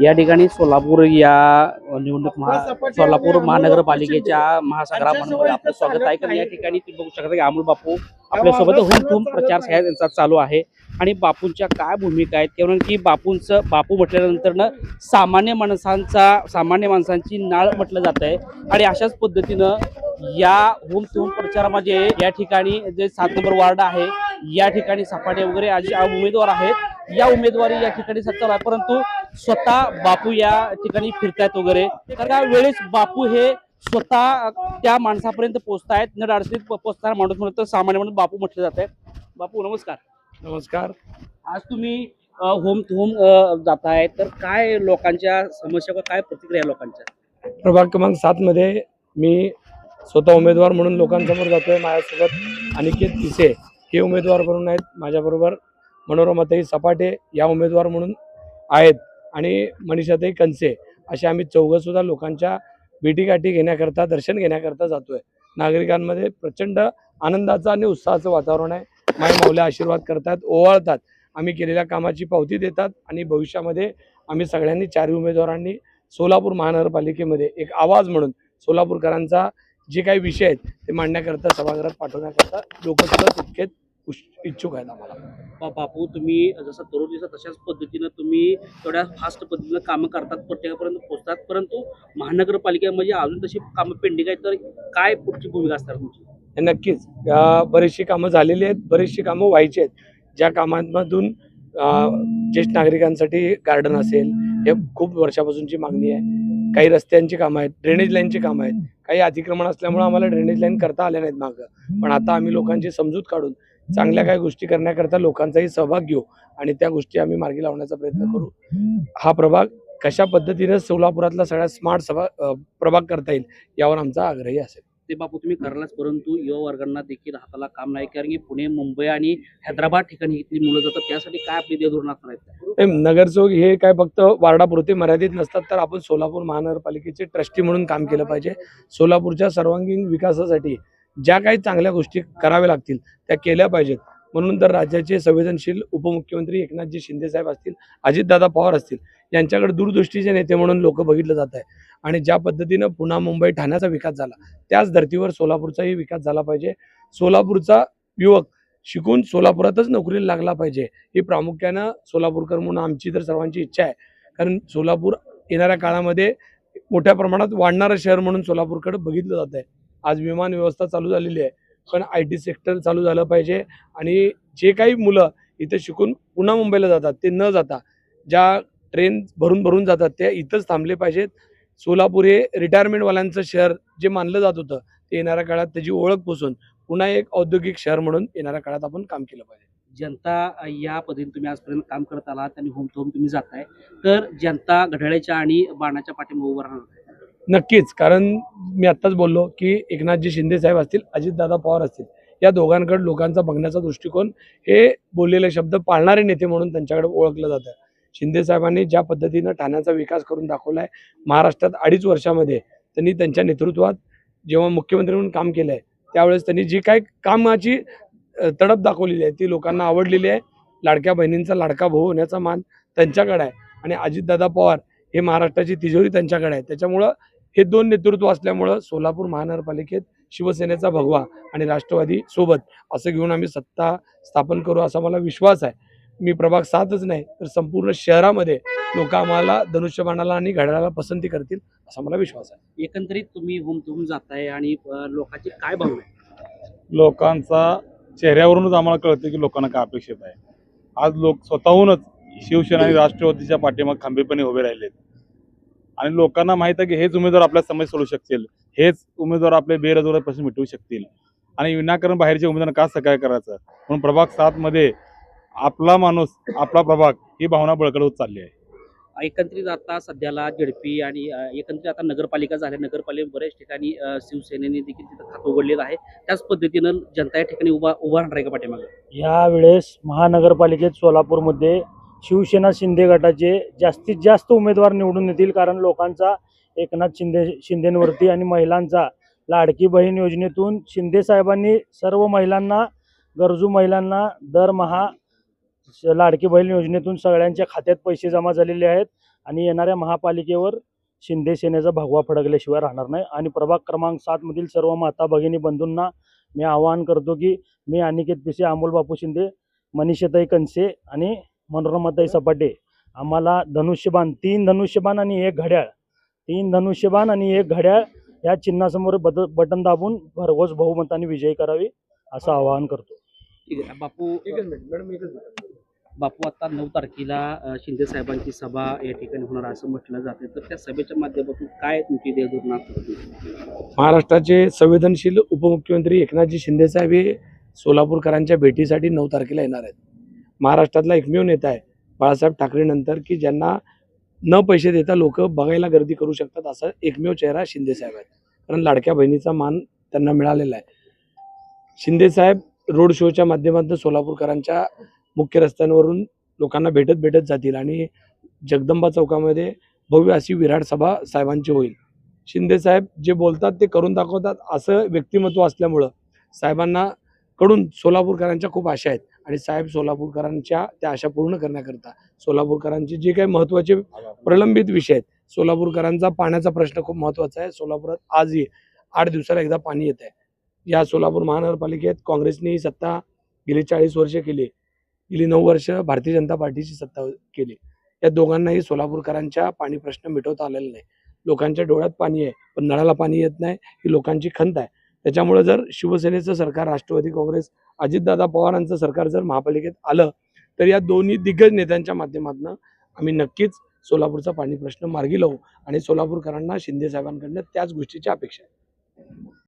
या ठिकाणी सोलापूर या निवडणूक महा सोलापूर महानगरपालिकेच्या महासंग्रामांमध्ये आपलं स्वागत आहे. कारण या ठिकाणी तुम्ही बघू शकता की अमोल बापू आपल्यासोबत हुमठुम प्रचार साहेब यांचा चालू आहे. आणि बापूंच्या काय भूमिका आहेत? किंवा की बापूंचं बापू म्हटल्यानंतरनं सामान्य माणसांचा सामान्य माणसांची नाळ म्हटलं जात आहे. आणि अशाच पद्धतीनं या होम टूम प्रचारामध्ये या ठिकाणी जे सात नंबर वार्ड आहे या ठिकाणी सपाटे वगैरे आज उमेदवार आहेत. या उमेदवारी या ठिकाणी सत्ता आहे परंतु स्वतः बापू या ठिकाणी फिरतायत वगैरे. तर त्या वेळेस बापू हे स्वतः त्या माणसापर्यंत पोहोचतायत. न अडचणीत पोहोचणारा माणूस म्हणून तर सामान्य म्हणून बापू म्हटलं जात. आहे बापू नमस्कार. नमस्कार. आज तुम्ही होम टू होम जाताय तर काय लोकांच्या समस्या व काय प्रतिक्रिया आहे लोकांच्या? प्रभाग क्रमांक सात मध्ये मी स्वतः उमेदवार म्हणून लोकांसमोर जातोय माझ्यासोबत अनिकेत तिसे हे उमेदवार म्हणून आहेत. माझ्याबरोबर मनोरमाताई सपाटे या उमेदवार म्हणून आहेत. आणि मनीषाताई कंसे असे आम्ही चौघंसुद्धा लोकांच्या भेटीगाठी घेण्याकरता दर्शन घेण्याकरता जातो आहे नागरिकांमध्ये प्रचंड आनंदाचं आणि उत्साहाचं वातावरण आहे. माय माऊल्या आशीर्वाद करतात ओवाळतात. आम्ही केलेल्या कामाची पावती देतात आणि भविष्यामध्ये आम्ही सगळ्यांनी चारही उमेदवारांनी सोलापूर महानगरपालिकेमध्ये एक आवाज म्हणून सोलापूरकरांचा जे काही विषय आहेत ते मांडण्याकरता सभागृहात पाठवण्याकरता लोकसुद्धा तितकेच इच्छुक आहेत आम्हाला. बा- बापू तुम्ही जसं तरुण दिसत तशाच पद्धतीनं तुम्ही तेवढ्या फास्ट पद्धतीनं कामं करतात प्रत्येकापर्यंत पोहोचतात. परंतु महानगरपालिकेमध्ये अजून तशी कामं पेंडिंग आहेत तर काय पुढची भूमिका असणार तुमची? हे नक्कीच. बरीचशी कामं झालेली आहेत बरीचशी कामं व्हायची आहेत. ज्या कामांमधून ज्येष्ठ नागरिकांसाठी गार्डन असेल हे खूप वर्षापासूनची मागणी आहे. काही रस्त्यांची कामं आहेत ड्रेनेज लाईनची कामं आहेत. काही अतिक्रमण असल्यामुळे आम्हाला ड्रेनेज लाईन करता आल्या नाहीत मागं. पण आता आम्ही लोकांची समजूत काढून चांगल्या काही गोष्टी करण्याकरता लोकांचाही सहभाग घेऊ आणि त्या गोष्टी आम्ही मार्गी लावण्याचा प्रयत्न करू. हा प्रभाग कशा पद्धतीने सोलापुरातला सगळ्यात स्मार्ट सभा प्रभाग करता येईल यावर आमचा आग्रही असेल. ते बापू तुम्ही करालाच परंतु युवा वर्गांना देखील हाताला काम नाही कारण की पुणे मुंबई आणि हैदराबाद ठिकाणी इथली मुलं जातात. त्यासाठी काय आपली देव धोरण असणार नगरसेवक हे काय फक्त वार्डापुरते मर्यादित नसतात तर आपण सोलापूर महानगरपालिकेचे ट्रस्टी म्हणून काम केलं पाहिजे. सोलापूरच्या सर्वांगीण विकासासाठी ज्या काही चांगल्या गोष्टी कराव्या लागतील त्या केल्या पाहिजेत. म्हणून तर राज्याचे संवेदनशील उपमुख्यमंत्री एकनाथजी शिंदे साहेब असतील अजितदादा पवार असतील यांच्याकडे दूरदृष्टीचे नेते म्हणून लोक बघितलं जात आहे. आणि ज्या पद्धतीनं पुन्हा मुंबई ठाण्याचा विकास झाला त्याच धर्तीवर सोलापूरचाही विकास झाला पाहिजे. सोलापूरचा युवक शिकून सोलापुरातच नोकरीला लागला पाहिजे ही प्रामुख्यानं सोलापूरकर म्हणून आमची तर सर्वांची इच्छा आहे. कारण सोलापूर येणाऱ्या काळामध्ये मोठ्या प्रमाणात वाढणारं शहर म्हणून सोलापूरकडे बघितलं जात आहे. आज विमान व्यवस्था चालू झालेली आहे. पण आय टी सेक्टर चालू झालं पाहिजे आणि जे काही मुलं इथं शिकून पुन्हा मुंबईला जातात ते न जाता ज्या ट्रेन भरून भरून जातात त्या इथंच थांबले पाहिजेत. सोलापूर हे रिटायरमेंटवाल्यांचं शहर जे मानलं जात होतं ते येणाऱ्या काळात त्याची ओळख पोचून पुन्हा एक औद्योगिक शहर म्हणून येणाऱ्या काळात आपण काम केलं पाहिजे. जनता या पद्धतीने तुम्ही आजपर्यंत काम करत आलात आणि होम टू होम तुम्ही जाताय. तर जनता घड्याळ्याच्या आणि बाणाच्या पाठीमागे उभं राहणार नक्कीच. कारण मी आत्ताच बोललो की एकनाथजी शिंदे साहेब असतील अजितदादा पवार असतील या दोघांकडे लोकांचा बघण्याचा दृष्टिकोन हे बोललेले शब्द पाळणारे नेते म्हणून त्यांच्याकडे ओळखलं जातं. शिंदे साहेबांनी ज्या पद्धतीनं ठाण्याचा विकास करून दाखवला आहे महाराष्ट्रात अडीच वर्षामध्ये त्यांनी त्यांच्या नेतृत्वात जेव्हा मुख्यमंत्री म्हणून काम केलं आहे त्यावेळेस त्यांनी जी काय कामाची तडप दाखवलेली आहे ती लोकांना आवडलेली आहे. लाडक्या बहिणींचा लाडका भाऊ होण्याचा मान त्यांच्याकडे आहे. आणि अजितदादा पवार हे महाराष्ट्राची तिजोरी त्यांच्याकडे आहे. त्याच्यामुळं हे दोन नेतृत्व असल्यामुळं सोलापूर महानगरपालिकेत शिवसेनेचा भगवा आणि राष्ट्रवादी सोबत असं घेऊन आम्ही सत्ता स्थापन करू असा मला विश्वास आहे. मी प्रभाग सातच नाही तर संपूर्ण शहरामध्ये लोक आम्हाला धनुष्यबाणाला आणि घड्याळाला पसंती करतील असा मला विश्वास आहे. एकंदरीत तुम्ही होम टू होम जाताय आणि लोकांची काय भावना आहे? लोकांचा चेहऱ्यावरूनच आम्हाला कळतं की लोकांना काय अपेक्षित आहे. आज लोक स्वतःहूनच शिवसेना आणि राष्ट्रवादीच्या पाठीमाग खंबीरपणे उभे राहिलेत. आणि लोकांना माहीत आहे की हेच उमेदवार आपल्या समस्या सोडू शकतील. हेच उमेदवार आपले बेरोजगार प्रश्न मिटवू शकतील. आणि विनाकारण बाहेरच्या उमेदवारांना का सहकार्य करायचं? म्हणून प्रभाग सात मध्ये आपला माणूस आपला प्रभाग ही भावना बळकट होत चालली आहे. एकंदरीत आता सध्याला झडपी आणि अं, एकंदरीत आता नगरपालिका झाल्या. नगरपालिकेत बऱ्याच ठिकाणी शिवसेनेने देखील तिथं खातं उघडलेलं आहे. त्याच पद्धतीनं जनता या ठिकाणी उभा उभा राहणार आहे का पाठीमागे? यावेळेस महानगरपालिकेत सोलापूरमध्ये शिवसेना शिंदे गटाचे जास्तीत जास्त उमेदवार निवडून येतील कारण लोकांचा एकनाथ शिंदे शिंदेंवरती आणि महिलांचा. लाडकी बहीण योजनेतून शिंदे साहेबांनी सर्व महिलांना गरजू महिलांना दरमहा लाडकी बहीण योजनेतून सगळ्यांच्या खात्यात पैसे जमा झालेले आहेत आणि येणाऱ्या महापालिकेवर शिंदे सेनेचा भगवा फडकल्याशिवाय राहणार नाही. आणि प्रभाग क्रमांक सातमधील सर्व माता भगिनी बंधूंना मी आवाहन करतो की मी अनिकेत पिसे अमोल बापू शिंदे मनीषताई कनसे आणि मनोरमाताई सपाटे. आम्हाला धनुष्यबाण तीन धनुष्यबाण आणि एक घड्याळ. तीन धनुष्यबाण आणि एक घड्याळ या चिन्हासमोर बद बटन दाबून भरघोस बहुमताने विजयी करावी असं आवाहन करतो. ठीक आहे बापू एकच मिनिट मॅडम एकच मिनिट बापू आता नऊ तारखेला शिंदे साहेबांची सभा या ठिकाणी होणार असं म्हटलं जाते तर त्या सभेच्या माध्यमातून काय तुमची असतात महाराष्ट्राचे संवेदनशील उपमुख्यमंत्री एकनाथजी शिंदेसाहेब हे सोलापूरकरांच्या भेटीसाठी नऊ तारखेला येणार आहेत. महाराष्ट्रातला एकमेव नेता आहे बाळासाहेब ठाकरेनंतर की ज्यांना न पैसे देता लोक बघायला गर्दी करू शकतात असा एकमेव चेहरा शिंदेसाहेब आहेत. कारण लाडक्या बहिणीचा मान त्यांना मिळालेला आहे. शिंदेसाहेब रोड शोच्या माध्यमातून सोलापूरकरांच्या मुख्य रस्त्यांवरून लोकांना भेटत भेटत जातील आणि जगदंबा चौकामध्ये भव्य अशी विराट सभा साहेबांची होईल. शिंदे साहेब जे बोलतात ते करून दाखवतात असं व्यक्तिमत्व असल्यामुळं साहेबांना कडून सोलापूरकरांच्या खूप आशा आहेत. आणि साहेब सोलापूरकरांच्या त्या आशा पूर्ण करण्याकरता. सोलापूरकरांचे जे काही महत्त्वाचे प्रलंबित विषय आहेत सोलापूरकरांचा पाण्याचा प्रश्न खूप महत्त्वाचा आहे. सोलापुरात आजही आठ दिवसाला एकदा पाणी येत आहे. या सोलापूर महानगरपालिकेत काँग्रेसने ही सत्ता गेली चाळीस वर्ष केली. गेली नऊ वर्ष भारतीय जनता पार्टीची सत्ता केली. या दोघांनाही सोलापूरकरांच्या पाणी प्रश्न मिटवता आलेला नाही. लोकांच्या डोळ्यात पाणी आहे पण नळाला पाणी येत नाही. ही लोकांची खंत आहे. त्याच्यामुळे जर शिवसेनेचं सरकार राष्ट्रवादी काँग्रेस अजितदादा पवारांचं सरकार जर महापालिकेत आलं तर या दोन्ही दिग्गज नेत्यांच्या माध्यमातून आम्ही नक्कीच सोलापूरचा पाणी प्रश्न मार्गी लावू आणि सोलापूरकरांना शिंदे साहेबांकडनं त्याच गोष्टीची अपेक्षा आहे.